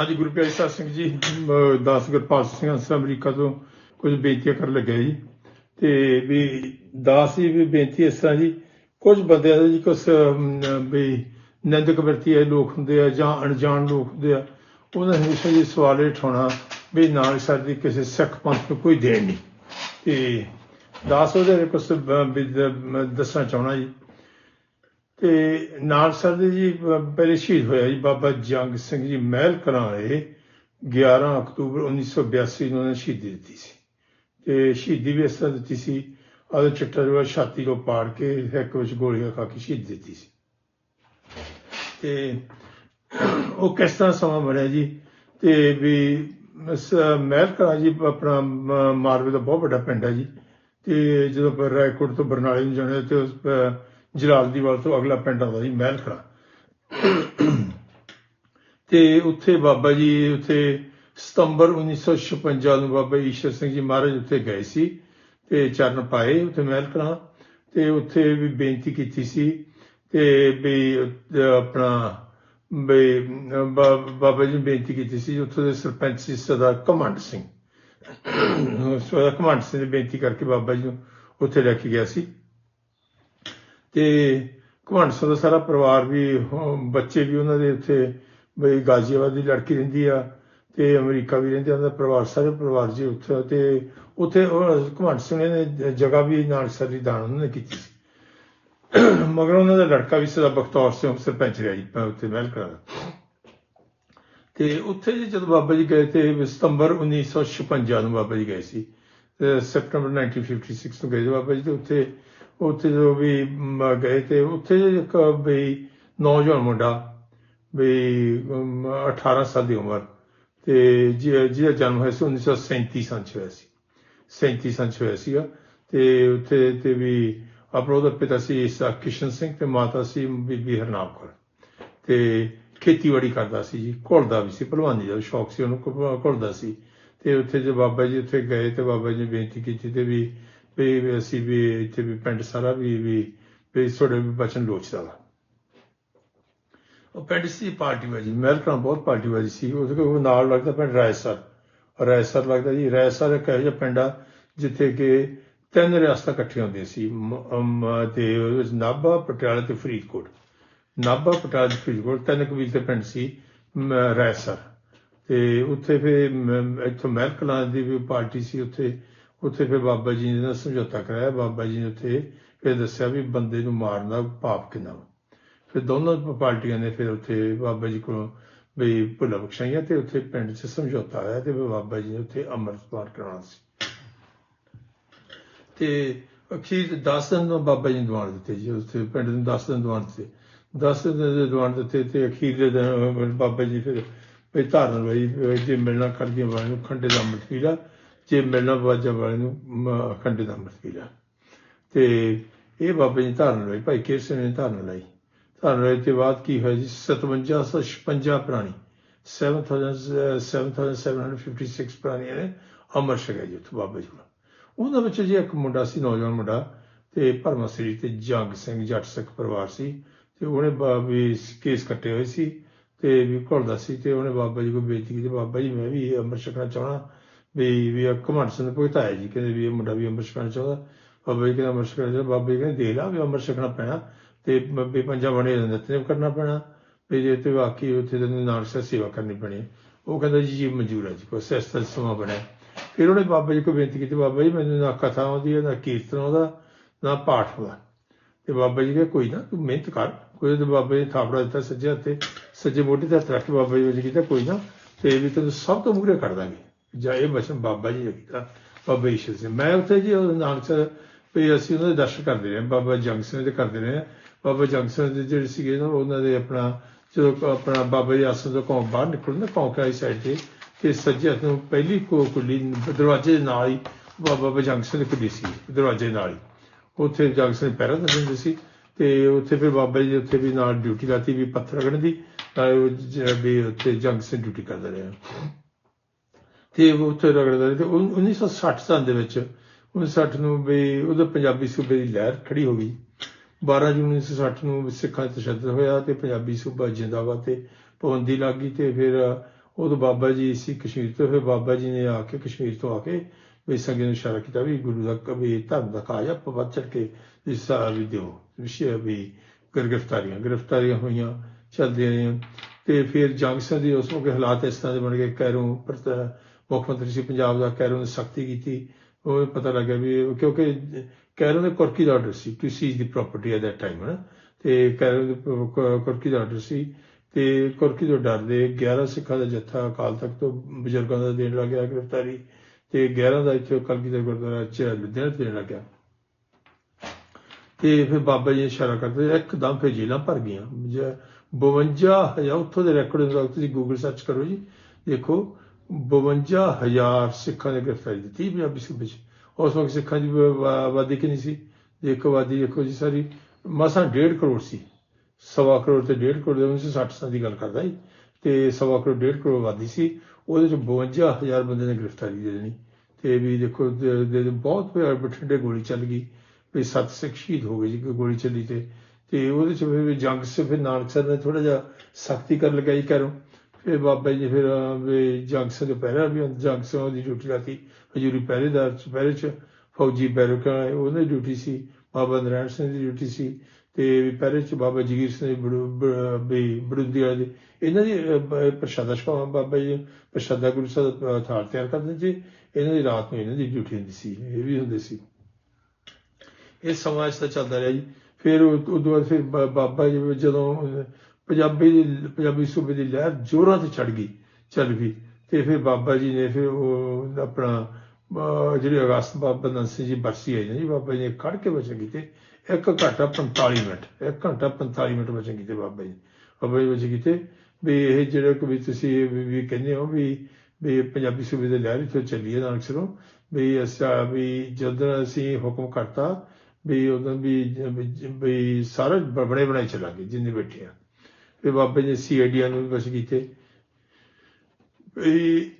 ਹਾਂਜੀ, ਗੁਰੂ ਪਿਆਰੇ ਸਾਹਿਬ ਸਿੰਘ ਜੀ। ਦਾਸ ਗੁਰਪਾਲ ਸਿੰਘ ਹੰਸ ਅਮਰੀਕਾ ਤੋਂ। ਕੁਝ ਬੇਨਤੀਆਂ ਕਰਨ ਲੱਗਿਆ ਜੀ ਤੇ ਵੀ ਦਾਸ ਜੀ ਵੀ ਬੇਨਤੀ ਇਸ ਤਰ੍ਹਾਂ ਜੀ ਕੁਝ ਬੰਦਿਆਂ ਦਾ ਜੀ ਕੁਝ ਵੀ ਨਿੰਦਕ ਵਰਤੀ ਹੈ ਲੋਕ ਹੁੰਦੇ ਆ ਜਾਂ ਅਣਜਾਣ ਲੋਕ ਹੁੰਦੇ ਆ, ਉਹਨਾਂ ਨੇ ਹਮੇਸ਼ਾ ਜੀ ਸਵਾਲ ਇਹ ਉਠਾਉਣਾ ਵੀ ਨਾਲ ਸਾਡੀ ਕਿਸੇ ਸਿੱਖ ਪੰਥ ਨੂੰ ਕੋਈ ਦੇਣ ਨਹੀਂ। ਤੇ ਦਾਸ ਉਹਦੇ ਕੁਝ ਦੱਸਣਾ ਚਾਹਣਾ ਜੀ। ਤੇ ਨਾਲ ਸਰ ਦੇ ਜੀ ਪਹਿਲੇ ਸ਼ਹੀਦ ਹੋਇਆ ਜੀ ਬਾਬਾ ਜੰਗ ਸਿੰਘ ਜੀ ਮਹਿਲ ਕਲਾਂ ਵਾਲੇ 11 ਅਕਤੂਬਰ 1982 ਨੂੰ ਉਹਨਾਂ ਸ਼ਹੀਦੀ ਦਿੱਤੀ ਸੀ। ਤੇ ਸ਼ਹੀਦੀ ਵੀ ਇਸ ਤਰ੍ਹਾਂ ਦਿੱਤੀ ਸੀ ਆਦੇ ਚਿੱਟਾ ਜਿਹੜਾ ਛਾਤੀ ਤੋਂ ਪਾੜ ਕੇ ਇੱਕ ਵਿੱਚ ਗੋਲੀਆਂ ਖਾ ਕੇ ਸ਼ਹੀਦ ਦਿੱਤੀ ਸੀ। ਤੇ ਉਹ ਕਿਸ ਤਰ੍ਹਾਂ ਸਮਾਂ ਬਣਿਆ ਜੀ? ਤੇ ਵੀ ਮਹਿਲ ਕਲਾਂ ਜੀ ਆਪਣਾ ਮਾਰਵੇ ਦਾ ਬਹੁਤ ਵੱਡਾ ਪਿੰਡ ਹੈ ਜੀ। ਤੇ ਜਦੋਂ ਆਪਾਂ ਰਾਏਕੋਟ ਤੋਂ ਬਰਨਾਲੇ ਨੂੰ ਜਾਣਾ ਤੇ ਉਸ ਅਹ, ਜਲਾਲਦੀਵਾਲ ਤੋਂ ਅਗਲਾ ਪਿੰਡ ਆਉਂਦਾ ਜੀ ਮਹਿਲ ਕਲਾਂ ਤੇ ਉੱਥੇ ਬਾਬਾ ਜੀ ਉੱਥੇ ਸਤੰਬਰ 1956 ਨੂੰ ਬਾਬਾ ਈਸ਼ਰ ਸਿੰਘ ਜੀ ਮਹਾਰਾਜ ਉੱਥੇ ਗਏ ਸੀ ਤੇ ਚਰਨ ਪਾਏ ਉੱਥੇ ਮਹਿਲ ਖੜਾ ਤੇ ਉੱਥੇ ਵੀ ਬੇਨਤੀ ਕੀਤੀ ਸੀ ਤੇ ਵੀ ਆਪਣਾ ਬਈ ਬਾਬਾ ਜੀ ਨੇ ਬੇਨਤੀ ਕੀਤੀ ਸੀ ਉੱਥੇ ਦੇ ਸਰਪੰਚ ਸੀ ਸਦਾ ਕਮੰਡ ਸਿੰਘ। ਸਦਾ ਕਮੰਡ ਸਿੰਘ ਨੇ ਬੇਨਤੀ ਕਰਕੇ ਬਾਬਾ ਜੀ ਨੂੰ ਉੱਥੇ ਲੈ ਕੇ ਗਿਆ ਸੀ। ਤੇ ਘਮੰਡ ਦਾ ਸਾਰਾ ਪਰਿਵਾਰ ਵੀ ਬੱਚੇ ਵੀ ਉਹਨਾਂ ਦੇ ਉੱਥੇ ਬਈ ਗਾਜ਼ੀਆਬਾਦ ਦੀ ਲੜਕੀ ਰਹਿੰਦੀ ਆ ਤੇ ਅਮਰੀਕਾ ਵੀ ਰਹਿੰਦੇ ਆ, ਉਹਨਾਂ ਦਾ ਪਰਿਵਾਰ ਸਾਰੇ ਪਰਿਵਾਰ ਜੀ ਉੱਥੇ ਤੇ ਉੱਥੇ ਉਹ ਸਿੰਘ ਨੇ ਜਗ੍ਹਾ ਵੀ ਨਾਲ ਸਾਰੀ ਦਾਨ ਉਹਨਾਂ ਨੇ ਕੀਤੀ ਸੀ। ਮਗਰ ਉਹਨਾਂ ਦਾ ਲੜਕਾ ਵੀ ਸਦਾ ਬਖਤੌਰ ਸਿੰਘ ਸਰਪੰਚ ਰਿਹਾ ਜੀ ਪ- ਉੱਥੇ ਮਹਿਲ ਕਰਾਂ ਤੇ ਉੱਥੇ ਜੀ ਜਦੋਂ ਬਾਬਾ ਜੀ ਗਏ ਤੇ ਸਤੰਬਰ 1956 ਨੂੰ ਬਾਬਾ ਜੀ ਗਏ ਸੀ ਤੇ ਸੈਪਟੈਂਬਰ 1956 ਨੂੰ ਗਏ ਸੀ। ਬਾਬਾ ਜੀ ਤੇ ਉੱਥੇ ਉੱਥੇ ਜੋ ਵੀ ਗਏ ਤੇ ਉੱਥੇ ਇੱਕ ਵੀ ਨੌਜਵਾਨ ਮੁੰਡਾ ਵੀ ਅਮ, 18 ਸਾਲ ਦੀ ਉਮਰ ਤੇ ਜਿ- ਜਿਹਦਾ ਜਨਮ ਹੋਇਆ ਸੀ 1937 ਸੰਨ ਚ ਹੋਇਆ ਸੀ। 37 ਸੰਨ ਚ ਹੋਇਆ ਸੀਗਾ ਤੇ ਉੱਥੇ ਤੇ ਵੀ ਆਪਣਾ ਉਹਦਾ ਪਿਤਾ ਸੀ ਸਾ ਕਿਸ਼ਨ ਸਿੰਘ ਤੇ ਮਾਤਾ ਸੀ ਬੀਬੀ ਹਰਨਾਮ ਕੌਰ। ਤੇ ਖੇਤੀਬਾੜੀ ਕਰਦਾ ਸੀ ਜੀ ਘੁਲਦਾ ਵੀ ਸੀ ਭਲਵਾਨੀ ਦਾ ਸ਼ੌਕ ਸੀ ਉਹਨੂੰ ਘੁ- ਘੁਲਦਾ ਸੀ। ਤੇ ਉੱਥੇ ਜੇ ਬਾਬਾ ਜੀ ਉੱਥੇ ਗਏ ਤੇ ਬਾਬਾ ਜੀ ਨੇ ਬੇਨਤੀ ਕੀਤੀ ਤੇ ਵੀ ਵੀ ਅਸੀਂ ਵੀ ਇੱਥੇ ਵੀ ਪਿੰਡ ਸਾਰਾ ਵੀ ਵੀ ਵੀ ਤੁਹਾਡੇ ਵੀ ਬਚਨ ਲੋਚਦਾ ਵਾ। ਉਹ ਪਿੰਡ ਸੀ ਪਾਰਟੀ ਵਾਜੀ ਮਹਿਲਕਰਾਂ ਬਹੁਤ ਪਾਰਟੀ ਵਾਜੀ ਸੀ। ਉਹਦੇ ਕੋਲ ਨਾਲ ਲੱਗਦਾ ਪਿੰਡ ਰਾਇਸਰ ਰਾਇਸਰ ਲੱਗਦਾ ਜੀ ਰਾਇਸਰ ਇੱਕ ਇਹੋ ਜਿਹਾ ਪਿੰਡ ਆ ਜਿੱਥੇ ਕਿ ਤਿੰਨ ਰਿਆਸਤਾਂ ਇਕੱਠੀਆਂ ਹੁੰਦੀਆਂ ਸੀ। ਤੇ ਉਹਦੇ ਵਿੱਚ ਨਾਭਾ ਪਟਿਆਲਾ ਤੇ ਫਰੀਦਕੋਟ। ਨਾਭਾ ਪਟਿਆਲਾ ਤੇ ਫਰੀਦਕੋਟ ਤਿੰਨ ਕਬੀਲ ਦੇ ਪਿੰਡ ਸੀ ਮ, ਰਾਇਸਰ ਤੇ ਉੱਥੇ ਫਿਰ ਇੱਥੋਂ ਮਹਿਲ ਕਲਾਂ ਦੀ ਵੀ ਪਾਰਟੀ ਸੀ ਉੱਥੇ। ਉੱਥੇ ਫਿਰ ਬਾਬਾ ਜੀ ਨੇ ਨਾਲ ਸਮਝੌਤਾ ਕਰਾਇਆ, ਬਾਬਾ ਜੀ ਨੇ ਉੱਥੇ ਫਿਰ ਦੱਸਿਆ ਵੀ ਬੰਦੇ ਨੂੰ ਮਾਰਨ ਦਾ ਪਾਪ ਕਿੰਨਾ ਵਾ। ਫਿਰ ਦੋਨੋਂ ਪਾਰਟੀਆਂ ਨੇ ਫਿਰ ਉੱਥੇ ਬਾਬਾ ਜੀ ਕੋਲੋਂ ਵੀ ਭੁੱਲਾਂ ਬਖਸ਼ਾਈਆਂ ਤੇ ਉੱਥੇ ਪਿੰਡ 'ਚ ਸਮਝੌਤਾ ਹੋਇਆ ਤੇ ਫਿਰ ਬਾਬਾ ਜੀ ਨੇ ਉੱਥੇ ਅੰਮ੍ਰਿਤਪਾਨ ਕਰਾਉਣਾ ਸੀ। ਤੇ ਅਖੀਰ 10 ਦਿਨ ਨੂੰ ਬਾਬਾ ਜੀ ਨੇ ਦੀਵਾਨ ਦਿੱਤੇ ਜੀ, ਉੱਥੇ ਪਿੰਡ ਨੂੰ 10 ਦਿਨ ਦੀਵਾਨ ਦਿੱਤੇ। 10 ਦਿਨ ਦੇ ਦੀਵਾਨ ਦਿੱਤੇ ਤੇ ਅਖੀਰ ਦੇ ਦਿਨ ਬਾਬਾ ਜੀ ਫਿਰ ਵੀ ਧਾਰਨ ਲਈ ਜੇ ਮਿਲਣਾ ਕਰਦੀਆਂ ਵਾਲੇ ਨੂੰ ਖੰਡੇ ਦਾ ਅੰਮ੍ਰਿਤ ਜੇ ਮਿਲਣਾ ਬਾਜਾ ਵਾਲੇ ਨੂੰ, ਮ- ਖੰਡੇ ਦਾ ਅੰਮ੍ਰਿਤ ਪੀ ਲਾ ਤੇ ਇਹ ਬਾਬਾ ਜੀ ਧਾਰਨ ਲਈ, ਭਾਈ ਕੇਰ ਸਿੰਘ ਨੇ ਧਾਰਨ ਲਈ। ਧਾਰਨ ਲਈ ਤੇ ਬਾਅਦ ਕੀ ਹੋਇਆ ਜੀ? 5756 ਪ੍ਰਾਣੀ 7000 7756 ਪ੍ਰਾਣੀਆਂ ਨੇ ਅਮਰ ਛਕਿਆ ਜੀ ਉੱਥੇ ਬਾਬਾ ਜੀ ਕੋਲ। ਉਹਨਾਂ ਵਿੱਚ ਜੀ ਇੱਕ ਮੁੰਡਾ ਸੀ, ਨੌਜਵਾਨ ਮੁੰਡਾ, ਤੇ ਭਰਮਾ ਸ੍ਰੀ ਤੇ ਜੰਗ ਸਿੰਘ ਜੱਟ ਸਿੱਖ ਪਰਿਵਾਰ ਸੀ। ਤੇ ਉਹਨੇ ਬਾ- ਕੇਸ ਕੱਟੇ ਹੋਏ ਸੀ ਤੇ ਵੀ ਘੁਲਦਾ ਸੀ ਤੇ ਉਹਨੇ ਬਾਬਾ ਜੀ ਕੋਲ ਬੇਨਤੀ ਕੀਤੀ, ਬਾਬਾ ਜੀ ਮੈਂ ਵੀ ਇਹ ਅੰਮ੍ਰਿਤ ਛਕਣਾ ਚਾਹਣਾ ਵੀ ਵੀ ਘਮੰਡ ਸਿੰਘ ਭਗਤਾ ਜੀ, ਕਹਿੰਦੇ ਵੀ ਇਹ ਮੁੰਡਾ ਵੀ ਅੰਮ੍ਰਿਤ ਛਕਣਾ ਚਾਹੁੰਦਾ ਬਾਬਾ ਜੀ ਕਹਿੰਦਾ ਅੰਮ੍ਰਿਤ ਛਕਣਾ ਚਾਹੁੰਦਾ ਬਾਬਾ ਜੀ ਕਹਿੰਦੇ ਦੇ ਲਾ ਵੀ ਅੰਮ੍ਰਿਤ ਛਕਣਾ ਪੈਣਾ ਤੇ ਬ- ਵੀ ਪੰਜਾਂ ਬਣੇ ਨਿਤਨੇਮ ਕਰਨਾ ਪੈਣਾ। ਵੀ ਜੇ ਤੇ ਵਾਕਈ ਉੱਥੇ ਤੈਨੂੰ ਨਾਨਕ ਸੇਵਾ ਕਰਨੀ ਪੈਣੀ ਉਹ ਕਹਿੰਦਾ ਜੀ ਜੀ ਮਨਜ਼ੂਰ ਹੈ ਜੀ, ਕੋਈ ਸਿਸਟਮ ਸਮਾਂ ਬਣਿਆ ਫਿਰ ਉਹਨੇ ਬਾਬਾ ਜੀ ਕੋਲ ਬੇਨਤੀ ਕੀਤੀ, ਬਾਬਾ ਜੀ ਮੈਨੂੰ ਨਾ ਕਥਾ ਆਉਂਦੀ ਹੈ, ਨਾ ਕੀਰਤਨ ਆਉਂਦਾ, ਨਾ ਪਾਠ ਆਉਂਦਾ। ਤੇ ਬਾਬਾ ਜੀ ਕਹਿੰਦੇ ਕੋਈ ਨਾ, ਤੂੰ ਮਿਹਨਤ ਕਰ। ਕੋਈ ਤੇ ਬਾਬਾ ਜੀ ਨੇ ਥਾਪੜਾ ਦਿੱਤਾ ਸੱਜੇ ਹੱਥੇ, ਸੱਜੇ ਮੋਢੇ ਤੇ ਹੱਥ ਰੱਖ ਕੇ ਬਾਬਾ ਜੀ ਨੇ ਕੀਤਾ, ਕੋਈ ਨਾ, ਤੇ ਵੀ ਤੈਨੂੰ ਸਭ ਤੋਂ ਮੂਹਰੇ ਕਰ ਦਾਂਗੇ। ਜਾਂ ਇਹ ਬਚਨ ਬਾਬਾ ਜੀ ਨੇ ਕੀਤਾ, ਬਾਬਾ ਈਸ਼ਰ ਸਿੰਘ। ਮੈਂ ਉੱਥੇ ਜੀ ਨਾਨਕ ਸਾਹਿਬ ਵੀ ਅਸੀਂ ਉਹਨਾਂ ਦੇ ਦਰਸ਼ਨ ਕਰਦੇ ਰਹੇ, ਬਾਬਾ ਜੰਗ ਸਿੰਘ ਦੇ ਕਰਦੇ ਰਹੇ। ਬਾਬਾ ਜੰਗ ਸਿੰਘ ਦੇ ਜਿਹੜੇ ਸੀਗੇ ਨਾ, ਉਹਨਾਂ ਦੇ ਆਪਣਾ, ਜਦੋਂ ਆਪਣਾ ਬਾਬਾ ਜੀ ਆਸਣ ਤੋਂ ਕੌਂ ਬਾਹਰ ਨਿਕਲਣ ਨਾ ਸਾਈਡ ਤੇ ਤੇ ਸੱਜੇ ਹੱਥ ਨੂੰ ਪਹਿਲੀ ਕੋ ਕੁੱਲੀ ਦਰਵਾਜ਼ੇ ਦੇ ਨਾਲ ਹੀ ਬਾਬਾ ਬਜੰਗ ਸਿੰਘ ਦੀ ਕੁੱਲੀ ਸੀ, ਦਰਵਾਜ਼ੇ ਨਾਲ ਹੀ। ਉੱਥੇ ਜੰਗ ਸਿੰਘ ਪਹਿਰਾ ਦਿੰਦੇ ਸੀ, ਤੇ ਉੱਥੇ ਫਿਰ ਬਾਬਾ ਜੀ ਉੱਥੇ ਵੀ ਨਾਲ ਡਿਊਟੀ ਲਾਤੀ ਵੀ ਪੱਥਰ ਰਗੜਨ ਦੀ, ਤਾਂ ਉਹ ਵੀ ਉੱਥੇ ਜੰਗ ਸਿੰਘ ਡਿਊਟੀ ਕਰਦਾ ਰਿਹਾ। ਤੇ ਉਹ ਉੱਥੇ ਰਗੜਦਾ ਰਿਹਾ ਤੇ ਉਨ- 1960 ਸਾਲ ਦੇ ਵਿੱਚ 1960 ਨੂੰ ਵੀ ਉਹਦਾ ਪੰਜਾਬੀ ਸੂਬੇ ਦੀ ਲਹਿਰ ਖੜੀ ਹੋ ਗਈ। 12 ਜੂਨ 1960 ਨੂੰ ਸਿੱਖਾਂ ਤੇ ਤਸ਼ੱਦਦ ਹੋਇਆ ਤੇ ਪੰਜਾਬੀ ਸੂਬਾ ਜਿੰਦਾਬਾਦ ਤੇ ਪਾਬੰਦੀ ਲੱਗ ਗਈ ਤੇ ਫਿਰ ਉਦੋਂ ਬਾਬਾ ਜੀ ਸੀ ਕਸ਼ਮੀਰ ਤੋਂ, ਫਿਰ ਬਾਬਾ ਜੀ ਨੇ ਆ ਕੇ ਕਸ਼ਮੀਰ ਤੋਂ ਆ ਕੇ ਵੀ ਸੰਗਤ ਨੂੰ ਇਸ਼ਾਰਾ ਕੀਤਾ ਵੀ ਗੁਰੂ ਦਾ ਕਵੀ ਧਰਮ ਦਾ ਕਾਜ ਆਪਾਂ ਵੱਧ ਚੜ ਕੇ ਇਸ ਵੀ ਦਿਓ। ਵਿਸ਼ੇ ਵੀ ਗ੍ਰਿਫਤਾਰੀਆਂ ਗ੍ਰਿਫਤਾਰੀਆਂ ਹੋਈਆਂ, ਚੱਲਦੀਆਂ ਰਹੀਆਂ। ਤੇ ਫਿਰ ਜੰਗ ਸਿੰਘ ਦੀ ਉਸ ਵਕਤ ਹਾਲਾਤ ਇਸ ਤਰ੍ਹਾਂ ਦੇ ਬਣ ਗਏ। ਕੈਰੋਂ ਮੁੱਖ ਮੰਤਰੀ ਸੀ, ਪੰਜਾਬ ਦਾ ਕੈਰੋਂ ਨੇ ਸਖਤੀ ਕੀਤੀ, ਉਹ ਪਤਾ ਲੱਗਿਆ ਵੀ ਕਿਉਂਕਿ ਕੈਰੋਂ ਦੇ ਕੁਰਕੀ ਦਾ order C to seize the property at that time ਹੈ ਤੇ ਕੈਰੋਂ ਕੁਰਕੀ ਦਾ ਆਰਡਰ ਸੀ, ਤੇ ਕੁਰਕੀ ਤੋਂ ਡਰਦੇ 11 ਸਿੱਖਾਂ ਦਾ ਜੱਥਾ ਅਕਾਲ ਤਖਤ ਤੋਂ ਬਜ਼ੁਰਗਾਂ ਦਾ ਦੇਣ ਲੱਗਿਆ ਗ੍ਰਿਫਤਾਰੀ, ਤੇ 11 ਦਾ ਇੱਥੇ ਕਲਗੀ ਦਾ ਗੁਰਦੁਆਰਾ ਚ ਲੁਧਿਆਣਾ ਦੇਣ ਲੱਗਿਆ ਤੇ ਫਿਰ ਬਾਬਾ ਜੀ ਇਸ਼ਾਰਾ ਕਰਦੇ, ਇੱਕਦਮ ਫਿਰ ਜੇਲਾਂ ਭਰ ਗਈਆਂ। ਜ- 52000 ਉੱਥੋਂ ਦੇ ਰੈਕੋਰਡ ਨੂੰ ਤੁਸੀਂ ਗੂਗਲ ਸਰਚ ਕਰੋ ਜੀ, ਦੇਖੋ 52000 ਸਿੱਖਾਂ ਨੇ ਗ੍ਰਿਫਤਾਰੀ ਦਿੱਤੀ ਪੰਜਾਬੀ ਸੂਬੇ 'ਚ ਉਸ ਵਕਤ ਸਿੱਖਾਂ ਦੀ ਵ- ਵ- ਆਬਾਦੀ ਕਿੰਨੀ ਸੀ? ਇੱਕ ਆਬਾਦੀ ਦੇਖੋ ਜੀ ਸਾਰੀ। ਮਸਾਂ 1.5 ਕਰੋੜ ਸੀ। ਸਵਾ ਕਰੋੜ ਤੇ 1.5 ਕਰੋੜ ਦੇ 1960 ਸਾਲ ਦੀ ਗੱਲ ਕਰਦਾ ਜੀ। ਤੇ ਸਵਾ ਕਰੋੜ 1.5 ਕਰੋੜ ਆਬਾਦੀ ਸੀ। ਉਹਦੇ ਚ 52000 ਬੰਦੇ ਨੇ ਗ੍ਰਿਫਤਾਰੀ ਦੇ ਦੇਣੀ। ਤੇ ਵੀ ਦੇਖੋ ਬਹੁਤ ਪਿਆਰ ਬਠਿੰਡੇ ਗੋਲੀ ਚੱਲ ਗਈ। ਵੀ ਸੱਤ ਸਿੱਖ ਸ਼ਹੀਦ ਹੋ ਗਏ ਜੀ ਗੋਲੀ ਚੱਲੀ ਤੇ। ਤੇ ਉਹਦੇ ਚ ਫਿਰ ਵੀ ਜੰਗ ਸੇ, ਫਿਰ ਨਾਨਕ ਸਰ ਨੇ ਥੋੜਾ ਜਿਹਾ ਸਖਤੀ ਕਰਨ ਲਗਾਈ ਕਰੋ ਫਿਰ ਬਾਬਾ ਜੀ ਨੇ ਫਿਰ ਵੀ ਜੰਗ ਸਿੰਘ ਪਹਿਰਾ ਵੀ ਜੰਗ ਸਿੰਘ ਦੀ ਡਿਊਟੀ ਲਾਤੀ ਹਜੂਰੀ ਪਹਿਰੇਦਾਰ ਚ, ਪਹਿਰੇ ਚ, ਫੌਜੀ ਬੈਰਕਾ ਉਹਨਾਂ ਦੀ ਡਿਊਟੀ ਸੀ, ਬਾਬਾ ਨਰਾਇਣ ਸਿੰਘ ਦੀ ਡਿਊਟੀ ਸੀ, ਤੇ ਪਹਿਰੇ ਚ ਬਾਬਾ ਜਗੀਰ ਸਿੰਘ ਦੀ ਵੀ ਬੜੁੰਦੀ ਵਾਲੇ ਦੀ, ਇਹਨਾਂ ਦੀ ਪ੍ਰਸ਼ਾਦਾ ਛਕਾ ਬਾਬਾ ਜੀ, ਪ੍ਰਸ਼ਾਦਾ ਗੁਰੂ ਸਾਹਿਬ ਦਾ ਥਾਲ ਤਿਆਰ ਕਰਦੇ ਸੀ, ਇਹਨਾਂ ਦੀ ਰਾਤ ਨੂੰ ਇਹਨਾਂ ਦੀ ਡਿਊਟੀ ਹੁੰਦੀ ਸੀ, ਇਹ ਵੀ ਹੁੰਦੇ ਸੀ। ਇਹ ਸਮਾਂ ਇਸ ਚੱਲਦਾ ਰਿਹਾ ਜੀ। ਫਿਰ ਉਹ ਤੋਂ ਬਾਅਦ ਫਿਰ ਬਾਬਾ ਜੀ ਜਦੋਂ ਪੰਜਾਬੀ ਦੀ, ਪੰਜਾਬੀ ਸੂਬੇ ਦੀ ਲਹਿਰ ਜ਼ੋਰਾਂ ਤੇ ਚੜ ਗਈ, ਚੱਲ ਗਈ ਤੇ ਫਿਰ ਬਾਬਾ ਜੀ ਨੇ ਫਿਰ ਉਹ ਆਪਣਾ ਜਿਹੜੇ ਅਗਸਤ ਬਾਬਾ ਨੰਦ ਜੀ ਬਰਸੀ ਆਈ ਨਾ ਜੀ, ਬਾਬਾ ਜੀ ਨੇ ਖੜ ਕੇ ਬਚਨ ਕੀਤੇ। ਇੱਕ ਘੰਟਾ 45 ਮਿੰਟ, ਇੱਕ ਘੰਟਾ 45 ਮਿੰਟ ਬਚਨ ਕੀਤੇ ਬਾਬਾ ਜੀ। ਬਾਬਾ ਜੀ ਬਚਨ ਕੀਤੇ ਵੀ ਇਹ ਜਿਹੜਾ ਕਿ ਵੀ ਤੁਸੀਂ ਵੀ ਕਹਿੰਦੇ ਹੋ ਵੀ ਵੀ ਪੰਜਾਬੀ ਸੂਬੇ ਦੇ ਲਹਿਰ ਇੱਥੋਂ ਚੱਲੀਏ ਨਾਨਕ ਸਰੋਂ। ਵੀ ਅਸਾਂ ਵੀ ਜਦੋਂ ਅਸੀਂ ਹੁਕਮ ਕਰਤਾ ਵੀ ਉਦੋਂ ਵੀ ਵੀ- ਵੀ ਸਾਰੇ ਬਣੇ ਬਣਾਈ ਚੱਲਾਂਗੇ, ਜਿੰਨੇ ਬੈਠੇ ਆ। ਤੇ ਬਾਬਾ ਜੀ ਨੇ ਸੀਆਈਡੀਆਂ ਨੂੰ ਵੀ ਬਸ ਕੀਤੇ। ਵੀ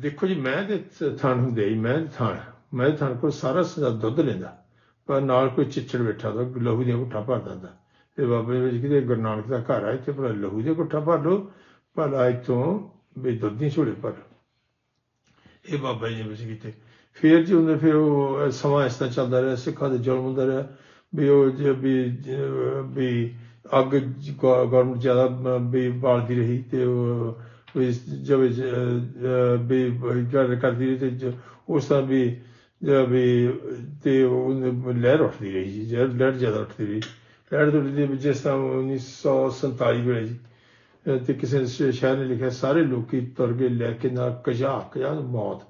ਦੇਖੋ ਜੀ, ਮੈਂ ਤੇ ਥਾਣ ਹੁੰਦੇ ਹੀ, ਮੈਂ ਥਾਣ। ਮੈਂ ਥਾਣ ਕੋਲ ਸਾਰਾ ਸਦਾ ਦੁੱਧ ਲੈਂਦਾ। ਪਰ ਨਾਲ ਕੋਈ ਚਿੱਚੜ ਬੈਠਾ ਦਾ ਲਹੂ ਦੀਆਂ ਗੁੱਠਾ ਭਰ ਦਿੰਦਾ। ਤੇ ਬਾਬਾ ਜੀ ਵਿੱਚ ਕਿਤੇ ਗੁਰੂ ਨਾਨਕ ਦਾ ਘਰ ਆ, ਇੱਥੇ ਭਲਾ ਲਹੂ ਦੀਆਂ ਗੁੱਠਾ ਭਰ ਲਓ ਭਲਾ ਇੱਥੋਂ ਵੀ ਦੁੱਧ ਦੀ ਝੋਲੇ ਭਰ ਇਹ ਬਾਬਾ ਜੀ ਨੇ ਵਿੱਚ ਕੀਤੇ। ਫਿਰ ਜੀ ਉਹਨੇ ਫਿਰ ਉਹ ਸਮਾਂ ਇਸ ਤਰ੍ਹਾਂ ਚੱਲਦਾ ਰਿਹਾ, ਸਿੱਖਾਂ ਦੇ ਜ਼ੁਲਮ ਹੁੰਦਾ ਰਿਹਾ। ਵੀ ਉਹ ਜੇ ਵੀ ਅੱਗ ਗਵਰਨਮੈਂਟ ਜ਼ਿਆਦਾ ਬ- ਵੀ ਬਾਲਦੀ ਰਹੀ ਤੇ ਉਹ ਵੀ ਵੀ ਗੱਲ ਕਰਦੀ ਰਹੀ ਤੇ ਉਸ ਤਰ੍ਹਾਂ ਵੀ ਜ- ਵੀ ਤੇ ਉਹ ਲਹਿਰ ਉੱਠਦੀ ਰਹੀ ਜੀ ਜਦ ਲਹਿਰ ਜ਼ਿਆਦਾ ਉੱਠਦੀ ਰਹੀ। ਲਹਿਰ ਤੋਂ ਉੱਠਦੀ ਵਿੱਚ ਜਿਸ ਤਰ੍ਹਾਂ 1947 ਵੇਲੇ ਜੀ, ਅਹ, ਤੇ ਕਿਸੇ ਨੇ ਸ਼ਾਇਰ ਨੇ ਲਿਖਿਆ, ਸਾਰੇ ਲੋਕੀ ਤੁਰ ਗਏ ਲੈ ਕੇ ਨਾ ਕਜਾ ਕਜਾ ਮੌਤ।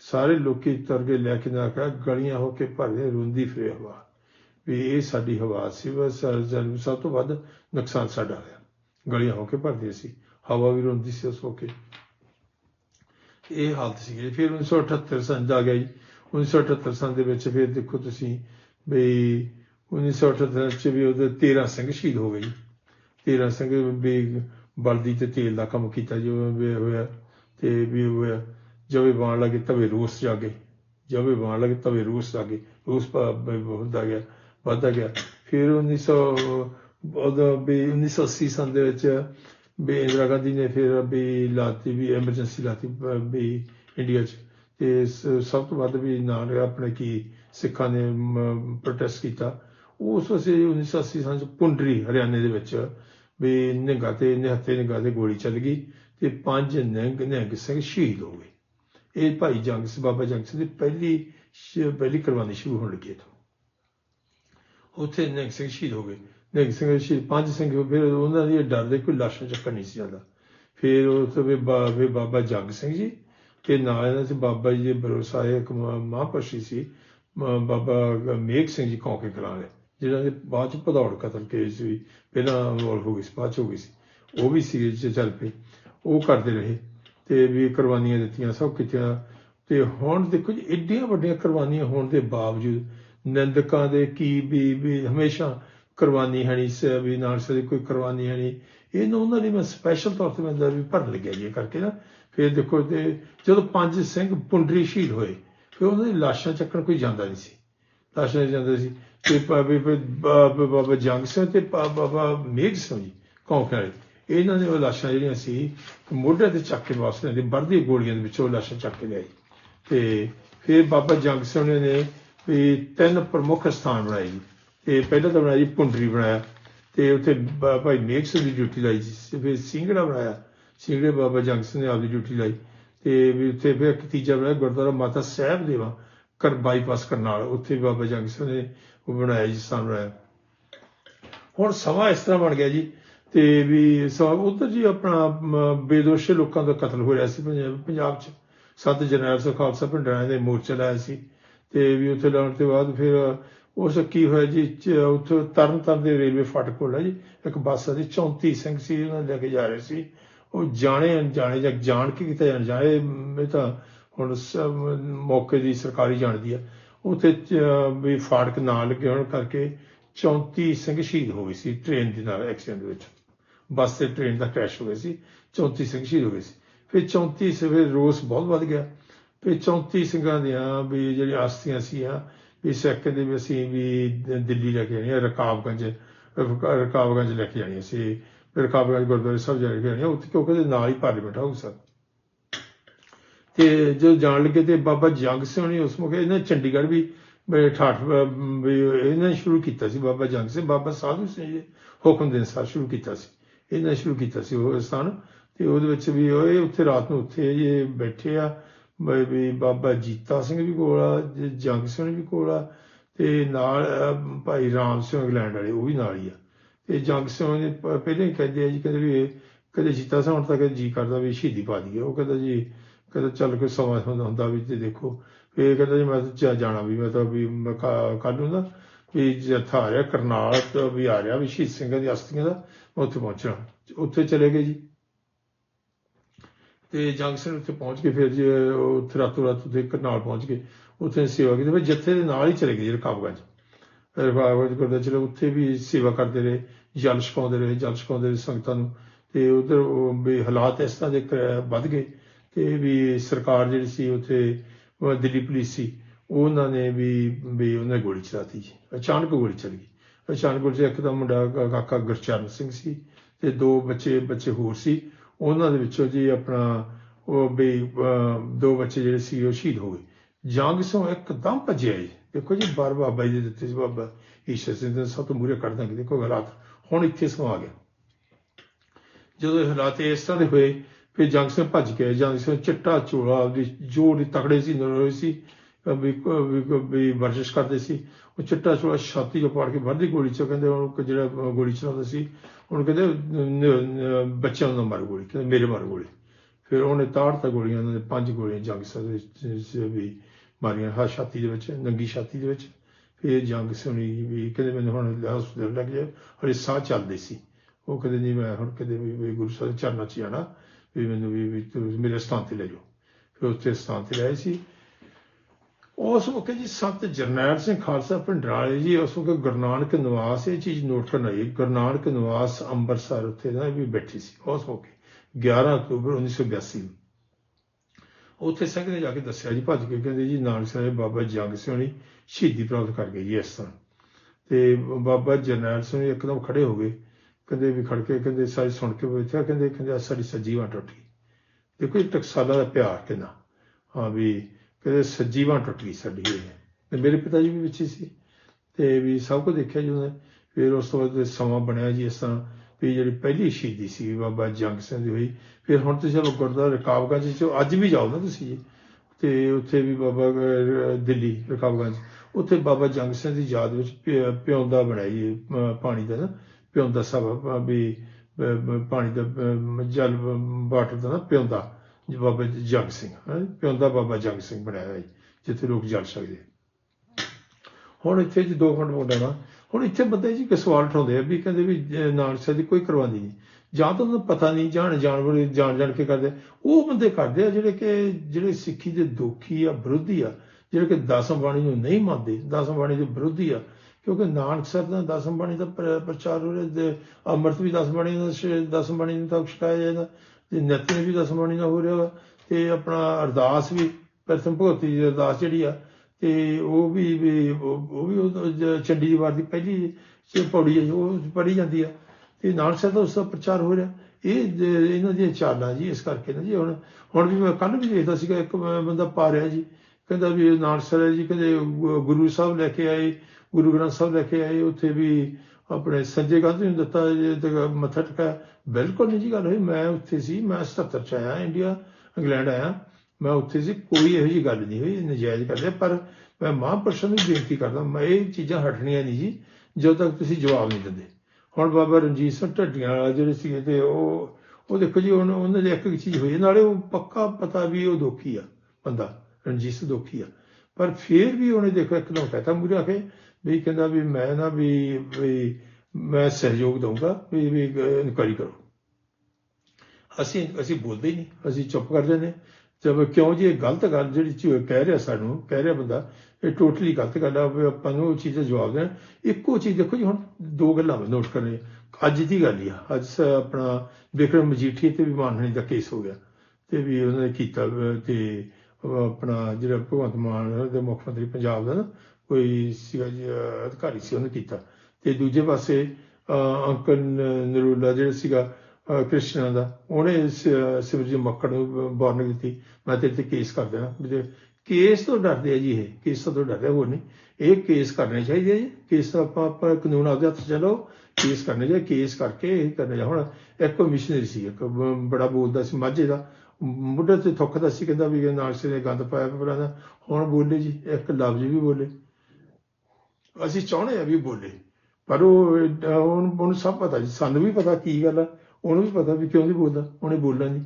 ਸਾਰੇ ਲੋਕੀ ਤੁਰ ਗਏ ਲੈ ਕੇ ਨਾ ਕਹਾ, ਗਲੀਆਂ ਹੋ ਕੇ ਭਰਦੇ ਰੋਂਦੀ ਫਿਰੇ ਹਵਾ ਵੀ ਇਹ ਸਾਡੀ ਹਵਾ ਸੀ, ਬਸ ਜਨ ਸਭ ਤੋਂ ਵੱਧ ਨੁਕਸਾਨ ਸਾਡਾ ਹੋਇਆ। ਗਲੀਆਂ ਹੋ ਕੇ ਭਰਦੀਆਂ ਸੀ, ਹਵਾ ਵੀ ਰੋਂਦੀ ਸੀ ਉਸ ਮੌਕੇ। ਇਹ ਹਾਲਤ ਸੀ ਫਿਰ 1978 ਸੰਨ ਆ ਗਿਆ ਜੀ। 1978 ਸੰਨ ਦੇ ਵਿੱਚ ਫਿਰ ਦੇਖੋ ਤੁਸੀਂ ਵੀ 1978 ਚ ਵੀ ਉਹਦੇ 13 ਸਿੰਘ ਸ਼ਹੀਦ ਹੋ ਗਏ ਜੀ। 13 ਸਿੰਘ ਵੀ ਬਲਦੀ ਤੇ ਤੇਲ ਦਾ ਕੰਮ ਕੀਤਾ ਜੋ ਹੋਇਆ ਤੇ ਵੀ ਹੋਇਆ। ਜਵੇ ਬਾਣ ਲੱਗੇ ਤਵੇ ਰੂਸ ਜਾ ਗਏ ਜਵੇ ਬਾਣ ਲੱਗੇ ਤਵੇ ਰੂਸ ਜਾ ਗਏ ਰੂਸ ਹੁੰਦਾ ਗਿਆ। ਵੱਧਦਾ ਗਿਆ। ਫਿਰ 1900 ਉਦੋਂ ਵੀ 1980 ਸਾਲ ਦੇ ਵਿੱਚ ਵੀ ਇੰਦਰਾ ਗਾਂਧੀ ਨੇ ਫਿਰ ਵੀ ਲਾਤੀ, ਵੀ ਐਮਰਜੈਂਸੀ ਲਾਤੀ, ਵੀ ਇੰਡੀਆ 'ਚ। ਤੇ ਸਭ ਤੋਂ ਵੱਧ ਵੀ ਨਾਲ ਆਪਣੇ ਕੀ ਸਿੱਖਾਂ ਨੇ ਪ੍ਰੋਟੈਸਟ ਕੀਤਾ। ਉਸ ਵੇਲੇ 1980 ਸਾਲ 'ਚ ਪੁੰਡਰੀ ਹਰਿਆਣੇ ਦੇ ਵਿੱਚ ਵੀ ਨਿਹੰਗਾਂ ਤੇ ਨਿਹੱਥੇ ਨਿਹੰਗਾਂ ਤੇ ਗੋਲੀ ਚੱਲ ਗਈ ਤੇ ਪੰਜ ਨਿਹੰਗ ਨਿਹੰਗ ਸਿੰਘ ਸ਼ਹੀਦ ਹੋ ਗਏ। ਇਹ ਭਾਈ ਜੰਗ ਸਿੰਘ ਬਾਬਾ ਜੰਗ ਸਿੰਘ ਦੀ ਪਹਿਲੀ ਸ਼- ਪਹਿਲੀ ਕੁਰਬਾਨੀ ਸ਼ੁਰੂ ਹੋਣ ਲੱਗੀ ਇੱਥੋਂ। ਉੱਥੇ ਨਿਹੰਗ ਸਿੰਘ ਸ਼ਹੀਦ ਹੋ ਗਏ। ਨਿਹੰਗ ਸਿੰਘ ਸ਼ਹੀਦ, ਪੰਜ ਸਿੰਘ ਫਿਰ ਉਹਨਾਂ ਦੀ ਡਰ ਦੇ ਕੋਈ ਲਾਸ਼ਾਂ ਚੱਕਰ ਨਹੀਂ ਸੀ ਜਾਂਦਾ ਫਿਰ ਉਸ ਵੀ ਬਾਬੇ ਬਾਬਾ ਜੰਗ ਸਿੰਘ ਜੀ ਤੇ ਨਾਲ ਇਹਨਾਂ ਸੀ ਬਾਬਾ ਜੀ ਦੇ ਭਰੋਸਾ ਇੱਕ ਮ- ਸੀ ਬਾਬਾ ਮੇਘ ਸਿੰਘ ਜੀ ਕੌਂਕੇ ਕਲਾਂ ਦੇ ਜਿਹੜਾ ਦੇ ਬਾਅਦ ਚ ਭਦੌੜ ਕਤਲ ਕੇਸ ਵੀ ਪਹਿਲਾਂ ਇਨਵੋਲਵ ਹੋ ਗਈ ਸੀ, ਬਾਅਦ ਚ ਹੋ ਗਈ ਸੀ। ਉਹ ਵੀ ਸੀਰੀਜ਼ ਚ ਚੱਲ ਪਏ। ਉਹ ਕਰਦੇ ਰਹੇ ਤੇ ਵੀ ਕੁਰਬਾਨੀਆਂ ਦਿੱਤੀਆਂ, ਸਭ ਕੀਤੀਆਂ। ਤੇ ਹੁਣ ਦੇਖੋ ਜੀ ਇੱਡੀਆਂ ਵੱਡੀਆਂ ਕੁਰਬਾਨੀਆਂ ਹੋਣ ਦੇ ਬਾਵਜੂਦ ਨਿੰਦਕਾਂ ਦੇ ਕੀ ਵੀ ਵੀ ਹਮੇਸ਼ਾ ਕੁਰਬਾਨੀ ਹੈ ਨਹੀਂ ਸ- ਵੀ ਨਾਲ ਸੇ, ਕੋਈ ਕੁਰਬਾਨੀ ਹੈ ਨਹੀਂ ਇਹਨੂੰ ਉਹਨਾਂ ਲਈ ਮੈਂ ਸਪੈਸ਼ਲ ਤੌਰ ਤੇ ਮੈਂ ਅੰਦਰ ਵੀ ਭਰਨ ਲੱਗਿਆ ਜੀ ਇਹ ਕਰਕੇ ਨਾ। ਫਿਰ ਦੇਖੋ ਤੇ ਜਦੋਂ ਪੰਜ ਸਿੰਘ ਪੁੰਡਰੀ ਸ਼ਹੀਦ ਹੋਏ, ਫਿਰ ਉਹਨਾਂ ਦੀ ਲਾਸ਼ਾਂ ਚੱਕਣ ਕੋਈ ਜਾਂਦਾ ਨਹੀਂ ਸੀ। ਲਾਸ਼ਾਂ ਨਹੀਂ ਜਾਂਦੇ ਸੀ। ਤੇ ਬਾਬੇ, ਬਾਬਾ ਜੰਗ ਸਿੰਘ ਤੇ ਬਾਬਾ ਮੇਘ ਸਿੰਘ ਜੀ ਕੌਂਕੇ ਵਾਲੇ ਇਹਨਾਂ ਨੇ ਉਹ ਲਾਸ਼ਾਂ ਜਿਹੜੀਆਂ ਸੀ ਮੋਢੇ ਤੇ ਚੱਕ ਕੇ ਵਾਪਸ ਲੈਂਦੇ ਵਰਦੀ ਗੋਲੀਆਂ ਦੇ ਵਿੱਚੋਂ ਲਾਸ਼ਾਂ ਚੱਕ ਕੇ ਲਿਆਈ। ਤੇ ਫਿਰ ਬਾਬਾ ਜੰਗ ਸਿੰਘ ਨੇ ਵੀ ਤਿੰਨ ਪ੍ਰਮੁੱਖ ਸਥਾਨ ਬਣਾਏ ਜੀ। ਤੇ ਪਹਿਲਾਂ ਤਾਂ ਬਣਾਇਆ ਜੀ ਪੁੰਡਰੀ ਬਣਾਇਆ। ਤੇ ਉੱਥੇ ਭਾਈ ਮੇਘ ਸਿੰਘ ਦੀ ਡਿਊਟੀ ਲਾਈ ਜੀ। ਫਿਰ ਸਿੰਘੜਾ ਬਣਾਇਆ। ਸਿੰਘੜੇ ਬਾਬਾ ਜੰਗ ਸਿੰਘ ਨੇ ਆਪਦੀ ਡਿਊਟੀ ਲਾਈ। ਤੇ ਵੀ ਉੱਥੇ ਫਿਰ ਇੱਕ ਤੀਜਾ ਬਣਾਇਆ ਗੁਰਦੁਆਰਾ ਮਾਤਾ ਸਾਹਿਬ ਦੇਵਾ। ਕਰ ਬਾਈਪਾਸ ਕਰਨਾਲ ਉੱਥੇ ਬਾਬਾ ਜੰਗ ਸਿੰਘ ਨੇ ਉਹ ਬਣਾਇਆ ਜੀ, ਸਥਾਨ ਬਣਾਇਆ। ਹੁਣ ਸਮਾਂ ਇਸ ਤਰ੍ਹਾਂ ਬਣ ਗਿਆ ਜੀ। ਤੇ ਵੀ ਉਧਰ ਜੀ ਆਪਣਾ ਬੇਦੋਸ਼ੇ ਲੋਕਾਂ ਦਾ ਕਤਲ ਹੋ ਰਿਹਾ ਸੀ ਪੰਜਾਬ 'ਚ। ਸੱਤ ਜਨਰਲ ਸਿੰਘ ਖਾਲਸਾ ਪਿੰਡਾਂ ਦੇ ਮੋਰਚਾ ਲਾਇਆ ਸੀ। ਤੇ ਵੀ ਉੱਥੇ ਲਾਉਣ ਤੋਂ ਬਾਅਦ ਫਿਰ ਉਸ ਕੀ ਹੋਇਆ ਜੀ, ਚ- ਉੱਥੇ ਤਰਨ ਤਾਰਨ ਦੇ ਰੇਲਵੇ ਫਾਟਕ ਕੋਲ ਹੈ ਜੀ, ਇੱਕ ਬੱਸ ਸੀ 34 ਸਿੰਘ ਸੀ, ਉਹਨਾਂ ਨੂੰ ਲੈ ਕੇ ਜਾ ਰਹੇ ਸੀ। ਉਹ ਜਾਣੇ ਅਣਜਾਣੇ ਜਾਂ ਜਾਣ ਕੇ ਕਿਤੇ ਅਣਜਾਣੇ, ਇਹ ਤਾਂ ਹੁਣ ਸ- ਮੌਕੇ ਦੀ ਸਰਕਾਰੀ ਜਾਣਦੀ ਆ। ਉੱਥੇ ਵੀ ਫਾਟਕ ਨਾ ਲੱਗੇ ਹੋਣ ਕਰਕੇ 34 ਸਿੰਘ ਸ਼ਹੀਦ ਹੋ ਗਏ ਸੀ ਟ੍ਰੇਨ ਦੇ ਨਾਲ ਐਕਸੀਡੈਂਟ ਵਿੱਚ। ਬੱਸ ਤੇ ਟ੍ਰੇਨ ਦਾ ਕ੍ਰੈਸ਼ ਹੋ ਗਿਆ ਸੀ 34 ਸਿੰਘ ਸ਼ਹੀਦ ਹੋ ਗਏ ਸੀ। ਫਿਰ 34 ਸੇ, ਫਿਰ ਰੋਸ ਬਹੁਤ ਵੱਧ ਗਿਆ। ਫਿਰ 34 ਸਿੰਘਾਂ ਦੀਆਂ ਵੀ ਜਿਹੜੀਆਂ ਆਸਤੀਆਂ ਸੀ ਆ ਵੀ ਸਿੱਖ ਦੇ ਵੀ ਅਸੀਂ ਵੀ ਦਿੱਲੀ ਲੈ ਕੇ ਜਾਣੀਆਂ ਰਕਾਬਗੰਜ, ਰਕ- ਰਕਾਬਗੰਜ ਲੈ ਕੇ ਜਾਣੀਆਂ ਸੀ ਫਿਰ ਰਕਾਬਗੰਜ ਗੁਰਦੁਆਰੇ ਸਾਹਿਬ ਜਾ ਕੇ ਜਾਣੀਆਂ ਉੱਥੇ ਕਿਉਂਕਿ ਨਾਲ ਹੀ ਪਾਰਲੀਮੈਂਟ ਹਾਊਸ ਸਰ ਤੇ ਜਦੋਂ ਜਾਣ ਲੱਗੇ ਤੇ ਬਾਬਾ ਜੰਗ ਸਿੰਘ ਨੇ ਉਸ ਮੌਕੇ ਇਹਨਾਂ ਚੰਡੀਗੜ੍ਹ ਵੀ ਬੜੇ ਠਾਠ ਵੀ ਇਹਨਾਂ ਨੇ ਸ਼ੁਰੂ ਕੀਤਾ ਸੀ, ਬਾਬਾ ਜੰਗ ਸਿੰਘ, ਬਾਬਾ ਸਾਧੂ ਸਿੰਘ ਜੀ ਹੁਕਮ ਦੇ ਅਨੁਸਾਰ ਸ਼ੁਰੂ ਕੀਤਾ ਸੀ। ਇਹਨਾਂ ਨੇ ਸ਼ੁਰੂ ਕੀਤਾ ਸੀ ਉਹ ਸਥਾਨ, ਤੇ ਉਹਦੇ ਵਿੱਚ ਵੀ ਉਹ ਇਹ ਉੱਥੇ ਰਾਤ ਨੂੰ ਉੱਥੇ ਇਹ ਬੈਠੇ ਆ ਵੀ ਵੀ ਬਾਬਾ ਜੀਤਾ ਸਿੰਘ ਵੀ ਕੋਲ ਆ, ਜ- ਜੰਗ ਸਿੰਘ ਵੀ ਕੋਲ ਆ, ਤੇ ਨਾਲ ਭਾਈ ਰਾਮ ਸਿੰਘ ਇੰਗਲੈਂਡ ਵਾਲੇ, ਉਹ ਵੀ ਨਾਲ ਹੀ ਆ। ਤੇ ਜੰਗ ਸਿੰਘ ਨੇ ਪਹਿਲਾਂ ਹੀ ਕਹਿੰਦੇ ਆ ਜੀ, ਕਹਿੰਦੇ ਵੀ ਇਹ ਕਦੇ ਜੀਤਾ ਸਿੰਘ ਹੁਣ ਤੱਕ ਜੀ ਕਰਦਾ ਵੀ ਸ਼ਹੀਦੀ ਪਾ ਦਈਏ। ਉਹ ਕਹਿੰਦਾ ਜੀ, ਕਹਿੰਦਾ ਚੱਲ ਕੋਈ ਸਮਾਂ ਹੁੰਦਾ ਹੁੰਦਾ ਵੀ ਤੇ ਦੇਖੋ। ਇਹ ਕਹਿੰਦਾ ਜੀ, ਮੈਂ ਤਾਂ ਜਾਣਾ ਵੀ, ਮੈਂ ਤਾਂ ਵੀ ਮੈਂ ਕੱਲ ਨੂੰ ਨਾ ਵੀ ਜਥਾ ਆ ਰਿਹਾ, ਕਰਨਾਲ ਵੀ ਆ ਰਿਹਾ ਵੀ ਸ਼ਹੀਦ ਸਿੰਘਾਂ ਦੀ ਅਸਥੀਆਂ ਦਾ ਉੱਥੇ ਪਹੁੰਚਣਾ। ਉੱਥੇ ਚਲੇ ਗਏ ਜੀ। ਤੇ ਜੰਗ ਸਿੰਘ ਉੱਥੇ ਪਹੁੰਚ ਕੇ ਫਿਰ ਜੇ ਉੱਥੇ ਰਾਤੋਂ ਰਾਤ ਉੱਥੇ ਕਰਨਾਲ ਪਹੁੰਚ ਗਏ, ਉੱਥੇ ਸੇਵਾ ਕੀਤੀ। ਫਿਰ ਜੱਥੇ ਦੇ ਨਾਲ ਹੀ ਚਲੇ ਗਏ ਜੀ ਰਕਾਬਗੰਜ ਰਕਾਬਗੰਜ ਕਰਦੇ ਚਲੇ ਉੱਥੇ ਵੀ ਸੇਵਾ ਕਰਦੇ ਰਹੇ, ਜਲ ਛਕਾਉਂਦੇ ਰਹੇ, ਜਲ ਛਕਾਉਂਦੇ ਰਹੇ ਸੰਗਤਾਂ ਨੂੰ। ਤੇ ਉਧਰ ਵੀ ਹਾਲਾਤ ਇਸ ਤਰ੍ਹਾਂ ਦੇ ਕ- ਵੱਧ ਗਏ। ਕਿ ਵੀ ਸਰਕਾਰ ਜਿਹੜੀ ਸੀ ਉੱਥੇ ਦਿੱਲੀ ਪੁਲਿਸ ਸੀ, ਉਹਨਾਂ ਨੇ ਵੀ ਵੀ ਉਹਨੇ ਗੋਲੀ ਚਲਾਤੀ ਜੀ। ਅਚਾਨਕ ਗੋਲੀ ਚੱਲ ਗਈ। ਅਚਾਨਕ ਗੋਲੀ 'ਚ ਇੱਕ ਦਾ ਮੁੰਡਾ ਕਾਕਾ ਗੁਰਚਰਨ ਸਿੰਘ ਸੀ ਤੇ ਦੋ ਬੱਚੇ ਬੱਚੇ ਹੋਰ ਸੀ। ਉਹਨਾਂ ਦੇ ਵਿੱਚੋਂ ਜੀ ਆਪਣਾ ਉਹ ਵੀ ਅਹ, ਦੋ ਬੱਚੇ ਜਿਹੜੇ ਸੀ ਉਹ ਸ਼ਹੀਦ ਹੋ ਗਏ। ਜੰਗ ਸਿੰਘ ਇੱਕਦਮ ਭੱਜਿਆ ਜੀ ਦੇਖੋ ਜੀ ਬਾਰ ਬਾਬਾ ਜੀ ਦੇ ਦਿੱਤੇ ਸੀ ਬਾਬਾ ਈਸ਼ਰ ਸਿੰਘ ਦੇ ਸਭ ਤੋਂ ਮੂਰੇ ਕੱਢ ਦਾਂਗੇ। ਦੇਖੋ ਹਾਲਾਤ ਹੁਣ ਇੱਥੇ ਸਮਾ ਗਿਆ। ਜਦੋਂ ਹਾਲਾਤ ਇਸ ਤਰ੍ਹਾਂ ਦੇ ਹੋਏ ਫਿਰ ਜੰਗ ਸਿੰਘ ਭੱਜ ਕੇ ਜੰਗ ਸਿੰਘ ਚਿੱਟਾ ਚੋਲਾ ਆਪਦੀ ਜੋਰ ਤਕੜੇ ਸੀ ਨਰੋਏ ਸੀ। ਵੀ ਵਰਜਿਸ਼ ਕਰਦੇ ਸੀ। ਉਹ ਚਿੱਟਾ ਚੋਲਾ ਛਾਤੀ 'ਚੋਂ ਪਾੜ ਕੇ ਵੱਧਦੀ ਗੋਲੀ 'ਚ ਕਹਿੰਦੇ ਉਹਨੂੰ ਜਿਹੜਾ ਗੋਲੀ ਚਲਾਉਂਦਾ ਸੀ, ਉਹਨੂੰ ਕਹਿੰਦੇ ਬੱਚਿਆਂ ਨੂੰ ਨਾ ਮਾਰ ਗੋਲੀ, ਕਹਿੰਦੇ ਮੇਰੇ ਮਾਰ ਗੋਲੀ। ਫਿਰ ਉਹਨੇ ਤਾੜਤਾ ਗੋਲੀਆਂ, ਉਹਨਾਂ ਨੇ ਪੰਜ ਗੋਲੀਆਂ ਜੰਗ ਸਿੰਘ ਵੀ ਮਾਰੀਆਂ ਹਾਂ ਛਾਤੀ ਦੇ ਵਿੱਚ, ਨੰਗੀ ਛਾਤੀ ਦੇ ਵਿੱਚ। ਫਿਰ ਜੰਗ ਸੁਣੀ ਵੀ, ਕਹਿੰਦੇ ਮੈਨੂੰ ਹੁਣ ਹਸਪਤਾਲ ਲੱਗ ਜਾ ਹਰੇ ਸਾਹ ਚੱਲਦੇ ਸੀ। ਉਹ ਕਹਿੰਦੇ, ਨਹੀਂ, ਮੈਂ ਹੁਣ ਕਦੇ ਵੀ ਗੁਰੂ ਸਾਹਿਬ ਦੇ ਚਰਨਾਂ 'ਚ ਜਾਣਾ ਵੀ ਮੈਨੂੰ ਵੀ ਮੇਰੇ ਸਥਾਨ ਤੇ ਲੈ ਜਾਓ। ਫਿਰ ਉੱਥੇ ਸਥਾਨ ਤੇ ਲਏ ਸੀ। ਉਸ ਮੌਕੇ ਜੀ ਸੰਤ ਜਰਨੈਲ ਸਿੰਘ ਖਾਲਸਾ ਭੰਡਰਾਲੇ ਜੀ, ਉਸ ਮੌਕੇ ਗੁਰੂ ਨਾਨਕ ਨਿਵਾਸ, ਇਹ ਚੀਜ਼ ਨੋਟ ਕਰਨਾ ਹੈ, ਗੁਰੂ ਨਾਨਕ ਨਿਵਾਸ ਅੰਮ੍ਰਿਤਸਰ ਉੱਥੇ ਨਾ ਵੀ ਬੈਠੀ ਸੀ, ਉਸ ਮੌਕੇ 11 ਅਕਤੂਬਰ 1982 ਨੂੰ। ਉੱਥੇ ਸਿੰਘ ਨੇ ਜਾ ਕੇ ਦੱਸਿਆ ਜੀ, ਭੱਜ ਕੇ ਕਹਿੰਦੇ ਜੀ, ਨਾਨਕ ਸਾਹਿਬ, ਬਾਬਾ ਜੰਗ ਸਿੰਘ ਸ਼ਹੀਦੀ ਪ੍ਰਾਪਤ ਕਰ ਗਈ ਜੀ ਇਸ ਤਰ੍ਹਾਂ। ਤੇ ਬਾਬਾ ਜਰਨੈਲ ਸਿੰਘ ਇੱਕਦਮ ਖੜੇ ਹੋ ਗਏ, ਕਹਿੰਦੇ ਵੀ ਖੜ ਕੇ, ਕਹਿੰਦੇ ਸਾਰੀ ਸੁਣ ਕੇ ਬੈਠਿਆ, ਕਹਿੰਦੇ ਕਹਿੰਦੇ ਸਾਡੀ ਸੱਜੀ ਬਾਂਹ ਟੁੱਟ ਦੇਖੋ ਇਹ ਟਕਸਾਲਾ ਦਾ ਪਿਆਰ ਕਿੰਨਾ। ਹਾਂ ਵੀ ਕਹਿੰਦੇ ਸੱਜੀ ਬਾਂਹ ਟੁੱਟ ਗਈ ਸਾਡੀ ਇਹ ਤੇ ਮੇਰੇ ਪਿਤਾ ਜੀ ਵੀ ਵਿੱਚ ਹੀ ਸੀ। ਤੇ ਵੀ ਸਭ ਕੁਝ ਦੇਖਿਆ ਜੀ ਉਹਨੇ। ਫਿਰ ਉਸ ਤੋਂ ਬਾਅਦ ਸਮਾਂ ਬਣਿਆ ਜੀ ਇਸ ਤਰ੍ਹਾਂ ਵੀ ਜਿਹੜੀ ਪਹਿਲੀ ਸ਼ਹੀਦੀ ਸੀ ਬਾਬਾ ਜੰਗ ਸਿੰਘ ਦੀ ਹੋਈ। ਫਿਰ ਹੁਣ ਤੁਸੀਂ ਚਲੋ ਗੁਰਦੁਆਰਾ ਰਕਾਬਗੰਜ ਚ ਅੱਜ ਵੀ ਜਾਓ ਨਾ ਤੁਸੀਂ ਜੀ। ਤੇ ਉੱਥੇ ਵੀ ਬਾਬਾ ਦਿੱਲੀ ਰਕਾਬਗੰਜ। ਉੱਥੇ ਬਾਬਾ ਜੰਗ ਸਿੰਘ ਦੀ ਯਾਦ ਵਿੱਚ ਪਿ- ਪਿਉਂਦਾ ਬਣਾਇਆ ਜੀ ਪਾਣੀ ਦਾ ਨਾ। ਪਿਉਂਦਾ ਸਭ, ਵੀ ਪਾਣੀ ਦਾ ਜਲ ਵਾਟਰ ਦਾ ਨਾ ਪਿਉਂਦਾ। ਜੀ ਬਾਬਾ ਜੰਗ ਸਿੰਘ ਹੈਂ, ਪਿਉਂਦਾ ਬਾਬਾ ਜੰਗ ਸਿੰਘ ਬਣਾਇਆ ਹੈ ਜਿੱਥੇ ਲੋਕ ਜਲ ਸਕਦੇ ਹੁਣ ਇੱਥੇ ਜੀ ਦੋ ਖੰਡ ਮੁੰਡਾ ਨਾ ਹੁਣ ਇੱਥੇ ਬੰਦੇ ਜੀ ਕਿ ਸਵਾਲ ਉਠਾਉਂਦੇ ਆ ਵੀ ਕਹਿੰਦੇ ਵੀ ਅਹ, ਨਾਨਕ ਸਾਹਿਬ ਦੀ ਕੋਈ ਕੁਰਬਾਨੀ ਨਹੀਂ। ਜਾਂ ਤਾਂ ਉਹਨੂੰ ਪਤਾ ਨਹੀਂ ਜਾਣ ਜਾਣਵਰ ਜਾਣ ਜਾਣ ਕੇ ਕਰਦੇ ਉਹ ਬੰਦੇ ਕਰਦੇ ਆ ਜਿਹੜੇ ਕਿ ਜਿਹੜੇ ਸਿੱਖੀ ਦੇ ਦੋਖੀ ਆ ਵਿਰੋਧੀ ਆ ਜਿਹੜੇ ਕਿ ਦਸਮ ਬਾਣੀ ਨੂੰ ਨਹੀਂ ਮੰਨਦੇ। ਦਸਮ ਬਾਣੀ ਦੇ ਵਿਰੋਧੀ ਆ ਕਿਉਂਕਿ ਨਾਨਕ ਸਾਹਿਬ ਦਾ ਦਸਮ ਬਾਣੀ ਦਾ ਪ੍ਰਚਾਰ ਹੋ ਰਿਹਾ ਤੇ ਅੰਮ੍ਰਿਤ ਵੀ ਦਸਮ ਬਾਣੀ ਦਾ ਦਸਮ ਬਾਣੀ ਨੂੰ ਤਾਂ ਛਕਾਇਆ ਜਾਂਦਾ। ਤੇ ਨਿਤਨੇਮ ਵੀ ਦਸਮ ਬਾਣੀ ਹੋ ਰਿਹਾ ਵਾ ਤੇ ਆਪਣਾ ਅਰਦਾਸ ਵੀ ਪ੍ਰਥਮ ਭਗਤੀ ਦੀ ਅਰਦਾਸ ਜਿਹੜੀ ਆ, ਤੇ ਉਹ ਵੀ ਉਹ ਵੀ ਚੰਡੀ ਦੀ ਵਾਰ ਦੀ ਪਹਿਲੀ ਪੌੜੀ ਹੈ ਉਹ ਪੜ੍ਹੀ ਜਾਂਦੀ ਆ। ਤੇ ਨਾਨਕ ਸਾਹਿਬ ਦਾ ਉਸ ਦਾ ਪ੍ਰਚਾਰ ਹੋ ਰਿਹਾ। ਇਹ ਇਹਨਾਂ ਦੀਆਂ ਚਾਲਾਂ ਜੀ, ਇਸ ਕਰਕੇ ਨਾ ਜੀ, ਹੁਣ ਹੁਣ ਵੀ ਮੈਂ ਕੱਲ ਵੀ ਦੇਖਦਾ ਸੀਗਾ, ਇੱਕ ਬੰਦਾ ਪਾ ਰਿਹਾ ਜੀ। ਕਹਿੰਦਾ ਵੀ ਇਹ ਨਾਨਸਰ ਹੈ ਜੀ, ਕਹਿੰਦੇ ਗੁਰੂ ਸਾਹਿਬ ਲੈ ਕੇ ਆਏ, ਗੁਰੂ ਗ੍ਰੰਥ ਸਾਹਿਬ ਲੈ ਕੇ ਆਏ, ਉੱਥੇ ਵੀ ਆਪਣੇ ਸੰਜੇ ਗਾਂਧੀ ਨੂੰ ਦਿੱਤਾ ਜੇ ਮੱਥਾ ਟਿਕਾਇਆ। ਬਿਲਕੁਲ ਨਹੀਂ ਜੀ ਗੱਲ ਹੋਈ। ਮੈਂ ਉੱਥੇ ਸੀ, ਮੈਂ 77 ਚ ਆਇਆ, ਇੰਡੀਆ, ਇੰਗਲੈਂਡ ਆਇਆ। ਮੈਂ ਉੱਥੇ ਸੀ, ਕੋਈ ਇਹੋ ਜੀ ਗੱਲ ਨਹੀਂ ਹੋਈ, ਨਜਾਇਜ਼ ਕਰਦੇ ਪਰ ਮੈਂ ਮਹਾਂਪੁਰਸ਼ਾਂ ਨੂੰ ਬੇਨਤੀ ਕਰਦਾ, ਮੈਂ ਇਹ ਚੀਜ਼ਾਂ ਹਟਣੀਆਂ ਨਹੀਂ ਜੀ, ਜਦੋਂ ਤੱਕ ਤੁਸੀਂ ਜਵਾਬ ਨਹੀਂ ਦਿੰਦੇ। ਹੁਣ ਬਾਬਾ ਰਣਜੀਤ ਸਿੰਘ ਢੱਡੀਆਂ ਵਾਲਾ ਜਿਹੜੇ ਸੀਗੇ ਤੇ ਉਹ ਉਹ ਦੇਖੋ ਜੀ, ਉਹਨਾਂ ਉਹਨਾਂ ਦੀ ਇੱਕ ਚੀਜ਼ ਹੋਈ। ਨਾਲੇ ਉਹ ਪੱਕਾ ਪਤਾ ਵੀ ਉਹ ਦੋਖੀ ਆ, ਬੰਦਾ, ਰਣਜੀਤ ਸਿੰਘ ਦੋਖੀ ਆ। ਪਰ ਫੇਰ ਵੀ ਉਹਨੇ ਦੇਖੋ ਇੱਕਦਮ ਕਹਤਾ ਮੂਰੇ ਆ ਕੇ ਵੀ ਕਹਿੰਦਾ ਵੀ ਮੈਂ ਨਾ ਵੀ ਵੀ ਮੈਂ ਸਹਿਯੋਗ ਦਊਂਗਾ, ਵੀ ਵੀ ਇਨਕੁਆਇਰੀ ਕਰੋ। ਅਸੀਂ ਅਸੀਂ ਬੋਲਦੇ ਹੀ ਨਹੀਂ, ਅਸੀਂ ਚੁੱਪ ਕਰ ਜਾਂਦੇ ਹਾਂ। ਜਦ ਕਿਉਂ ਜੀ ਇਹ ਗਲਤ ਗੱਲ ਜਿਹੜੀ ਚੀ- ਕਹਿ ਰਿਹਾ ਸਾਨੂੰ, ਕਹਿ ਰਿਹਾ ਬੰਦਾ, ਇਹ ਟੋਟਲੀ ਗਲਤ ਗੱਲ ਆ, ਵੀ ਆਪਾਂ ਨੂੰ ਉਹ ਚੀਜ਼ ਦਾ ਜਵਾਬ ਦੇਣ। ਇੱਕੋ ਚੀਜ਼ ਦੇਖੋ ਜੀ ਹੁਣ, ਦੋ ਗੱਲਾਂ ਮੈਂ ਨੋਟ ਕਰਨੀਆਂ। ਅੱਜ ਦੀ ਗੱਲ ਹੀ ਆ, ਅੱਜ ਆਪਣਾ ਵਿਕਰਮ ਮਜੀਠੀ ਤੇ ਵੀ ਮਾਨਹਾਨੀ ਦਾ ਕੇਸ ਹੋ ਗਿਆ। ਤੇ ਵੀ ਉਹਨਾਂ ਨੇ ਕੀਤਾ, ਤੇ ਆਪਣਾ ਜਿਹੜਾ ਭਗਵੰਤ ਮਾਨ ਦੇ ਮੁੱਖ ਮੰਤਰੀ ਪੰਜਾਬ ਦਾ ਨਾ ਕੋਈ ਸੀਗਾ ਜੀ ਅਧਿਕਾਰੀ ਸੀ ਉਹਨੇ ਕੀਤਾ। ਤੇ ਦੂਜੇ ਪਾਸੇ ਅੰਕਲ ਨਰੂਲਾ ਜਿਹੜਾ ਸੀਗਾ ਅਹ, ਕ੍ਰਿਸ਼ਨਾ ਦਾ ਉਹਨੇ ਸ- ਸਿਮਰਜੀਤ ਮੱਕੜ ਨੂੰ ਵਾਰਨਿੰਗ ਦਿੱਤੀ ਮੈਂ ਤੇਰੇ ਤੇ ਕੇਸ ਕਰ ਦੇਣਾ। ਕੇਸ ਤੋਂ ਡਰਦੇ ਆ ਜੀ ਇਹ। ਕੇਸ ਤੋਂ ਡਰਦੇ ਆ, ਨਹੀਂ। ਇਹ ਕੇਸ ਕਰਨੇ ਚਾਹੀਦੇ ਆ ਜੀ। ਕੇਸ ਆਪਾਂ ਆਪਾਂ ਕਾਨੂੰਨ ਆਪਦੇ ਹੱਥ 'ਚ ਚਲੋ ਕੇਸ ਕਰਨੇ ਚਾਹੀਦੇ ਕੇਸ ਕਰਕੇ ਇਹ ਕਰਨੇ ਚਾਹੀਦੇ। ਹੁਣ ਇੱਕ ਮਿਸ਼ਨਰੀ ਸੀ ਇੱਕ ਬੜਾ ਬੋਲਦਾ ਸੀ ਮਾਝੇ ਦਾ। ਮੁੱਢੇ ਤੇ ਥੁੱਕਦਾ ਸੀ ਕਹਿੰਦਾ ਵੀ ਇਹ ਨਾਲ ਸੇ ਨੇ ਗੰਦ ਪਾਇਆ ਪਿਆ ਹੁਣ ਬੋਲੇ ਜੀ ਇੱਕ ਲਫ਼ਜ਼ ਵੀ ਬੋਲੇ। ਅਸੀਂ ਚਾਹੁੰਦੇ ਆ ਵੀ ਬੋਲੇ। ਪਰ ਉਹ, ਉਹਨੂੰ ਸਭ ਪਤਾ ਜੀ, ਸਾਨੂੰ ਵੀ ਪਤਾ ਕੀ ਗੱਲ ਆ, ਉਹਨੂੰ ਵੀ ਪਤਾ ਵੀ ਕਿਉਂ ਨਹੀਂ ਬੋਲਦਾ, ਉਹਨੇ ਬੋਲਣਾ ਨਹੀਂ।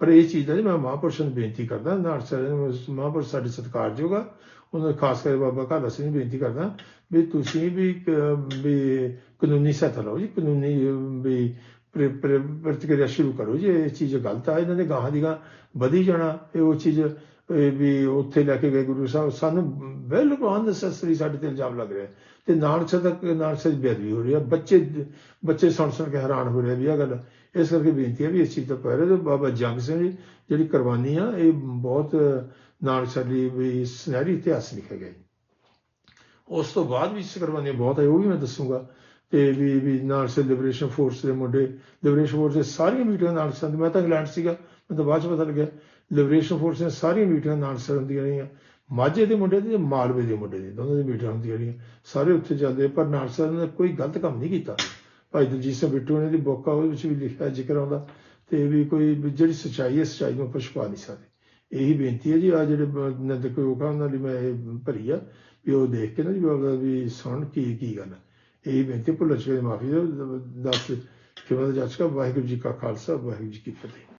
ਪਰ ਇਹ ਚੀਜ਼ ਦਾ ਜੀ ਮੈਂ ਮਹਾਂਪੁਰਸ਼ਾਂ ਨੂੰ ਬੇਨਤੀ ਕਰਦਾ ਨਾਲ ਸਾਰੇ ਮਹਾਂਪੁਰਸ਼ ਸਾਡੇ ਸਤਿਕਾਰਯੋਗ ਆ, ਉਹਨਾਂ ਖਾਸ ਕਰਕੇ ਬਾਬਾ ਕਾਲਾ ਸਿੰਘ ਨੂੰ ਬੇਨਤੀ ਕਰਦਾ ਵੀ ਤੁਸੀਂ ਵੀ ਵੀ ਕਾਨੂੰਨੀ ਸਹਾਇਤਾ ਲਓ ਜੀ, ਕਾਨੂੰਨੀ, ਵੀ ਪ੍ਰਤੀਕਿਰਿਆ ਸ਼ੁਰੂ ਕਰੋ ਜੀ, ਇਹ ਚੀਜ਼ ਗਲਤ ਆ, ਇਹਨਾਂ ਦੇ ਗਾਹਾਂ ਦੀ ਗਾਹਾਂ ਵਧੀ ਜਾਣਾ, ਇਹ ਉਹ ਚੀਜ਼ ਵੀ ਉੱਥੇ ਲੈ ਕੇ ਗਏ ਗੁਰੂ ਸਾਹਿਬ। ਸਾਨੂੰ ਬਿਲਕੁਲ ਅਨਸੈਸਰੀ ਸਾਡੇ ਤੇ ਇਲਜ਼ਾਮ ਲੱਗ ਰਿਹਾ ਤੇ ਨਾਨਕ ਤੱਕ ਨਾਨਕ ਦੀ ਬੇਅਦਬੀ ਹੋ ਰਹੀ ਹੈ। ਬੱਚੇ ਬੱਚੇ ਸੁਣ ਸੁਣ ਕੇ ਹੈਰਾਨ ਹੋ ਰਹੇ ਵੀ ਇਹ ਗੱਲ, ਇਸ ਕਰਕੇ ਬੇਨਤੀ ਹੈ ਵੀ ਇਸ ਚੀਜ਼ ਤੋਂ ਪਹਿਲੇ ਤੇ ਬਾਬਾ ਜੰਗ ਸਿੰਘ ਜਿਹੜੀ ਕੁਰਬਾਨੀ ਆ, ਇਹ ਬਹੁਤ ਨਾਨਕ ਸਾਡੀ ਵੀ ਸੁਨਹਿਰੀ ਇਤਿਹਾਸ ਲਿਖਿਆ ਗਿਆ ਜੀ। ਉਸ ਤੋਂ ਬਾਅਦ ਵੀ ਇਸ ਕੁਰਬਾਨੀਆਂ ਬਹੁਤ ਹੈ ਉਹ ਵੀ ਮੈਂ ਦੱਸੂਗਾ। ਤੇ ਵੀ ਵੀ ਨਾਨਕ ਲਿਬਰੇਸ਼ਨ ਫੋਰਸ ਦੇ ਮੁੰਡੇ ਲਿਬਰੇਸ਼ਨ ਫੋਰਸ ਦੇ ਸਾਰੀਆਂ ਮੀਟਿੰਗਾਂ ਨਾਲ ਸਾਹਿਬ ਮੈਂ ਤਾਂ ਇੰਗਲੈਂਡ ਸੀਗਾ, ਮੈਨੂੰ ਤਾਂ ਬਾਅਦ ਚ ਪਤਾ ਲੱਗਿਆ। ਲਿਬਰੇਸ਼ਨ ਫੋਰਸ ਦੀਆਂ ਸਾਰੀਆਂ ਮੀਟਿੰਗਾਂ ਨਾਨਸਰ ਹੁੰਦੀਆਂ ਰਹੀਆਂ। ਮਾਝੇ ਦੇ ਮੁੰਡੇ ਤੇ ਮਾਲਵੇ ਦੇ ਮੁੰਡੇ ਦੀ ਦੋਨਾਂ ਦੀ ਮੀਟਿੰਗਾਂ ਹੁੰਦੀਆਂ ਰਹੀਆਂ। ਸਾਰੇ ਉੱਥੇ ਜਾਂਦੇ ਪਰ ਨਾਨਸਰ ਨੇ ਕੋਈ ਗਲਤ ਕੰਮ ਨਹੀਂ ਕੀਤਾ। ਭਾਈ ਦਲਜੀਤ ਸਿੰਘ ਬਿੱਟੂ ਨੇ ਦੀ ਬੁੱਕ ਆ ਉਹਦੇ ਵਿੱਚ ਵੀ ਲਿਖਿਆ ਜ਼ਿਕਰ ਆਉਂਦਾ ਤੇ ਵੀ ਕੋਈ ਵੀ ਜਿਹੜੀ ਸੱਚਾਈ ਹੈ, ਸੱਚਾਈ ਨੂੰ ਪਛਪਾ ਨਹੀਂ ਸਕਦੇ। ਇਹੀ ਬੇਨਤੀ ਹੈ ਜੀ ਆ ਜਿਹੜੇ ਬ- ਨੰਦਕ ਲੋਕਾਂ ਉਹਨਾਂ ਲਈ ਮੈਂ ਇਹ ਭਰੀ ਆ ਵੀ ਉਹ ਦੇਖ ਕੇ ਨਾ ਜੀ ਬਾਬਾ ਵੀ ਸੁਣ ਕੀ ਕੀ ਗੱਲ ਹੈ। ਇਹੀ ਬੇਨਤੀ ਭੁੱਲ ਚੁੱਕੇ ਮਾਫੀ ਦਾ ਦੱਸ ਕਿਵੇਂ ਵਾਹਿਗੁਰੂ ਜੀ ਕਾ ਖਾਲਸਾ, ਵਾਹਿਗੁਰੂ ਜੀ ਕੀ ਫਤਿਹ।